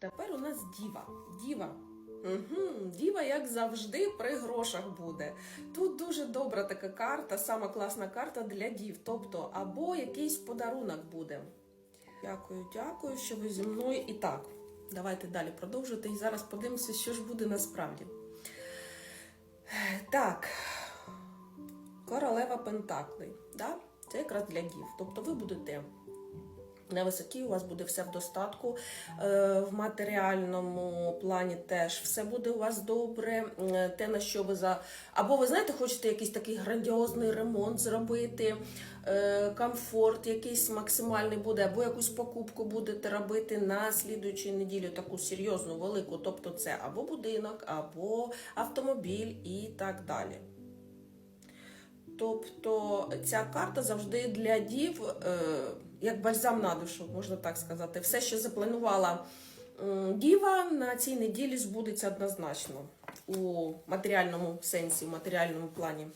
Тепер у нас діва. Діва. Угу. Діва, як завжди, при грошах буде. Тут дуже добра така карта, сама класна карта для дів. Тобто, або якийсь подарунок буде. Дякую, дякую, що ви зі мною. І так, давайте далі продовжувати. І зараз подивимося, що ж буде насправді. Так, королева Пентаклей. Да? Це якраз для дів. Тобто ви будете на висоті, у вас буде все в достатку. Е, В матеріальному плані теж все буде у вас добре. Те, на що ви за. Або ви знаєте, хочете якийсь такий грандіозний ремонт зробити, е, комфорт якийсь максимальний буде, або якусь покупку будете робити на слідуючій неділю, таку серйозну, велику. Тобто це або будинок, або автомобіль і так далі. Тобто ця карта завжди для дів, е, як бальзам на душу, можна так сказати. Все, що запланувала діва, на цій неділі збудеться однозначно у матеріальному сенсі, у матеріальному плані.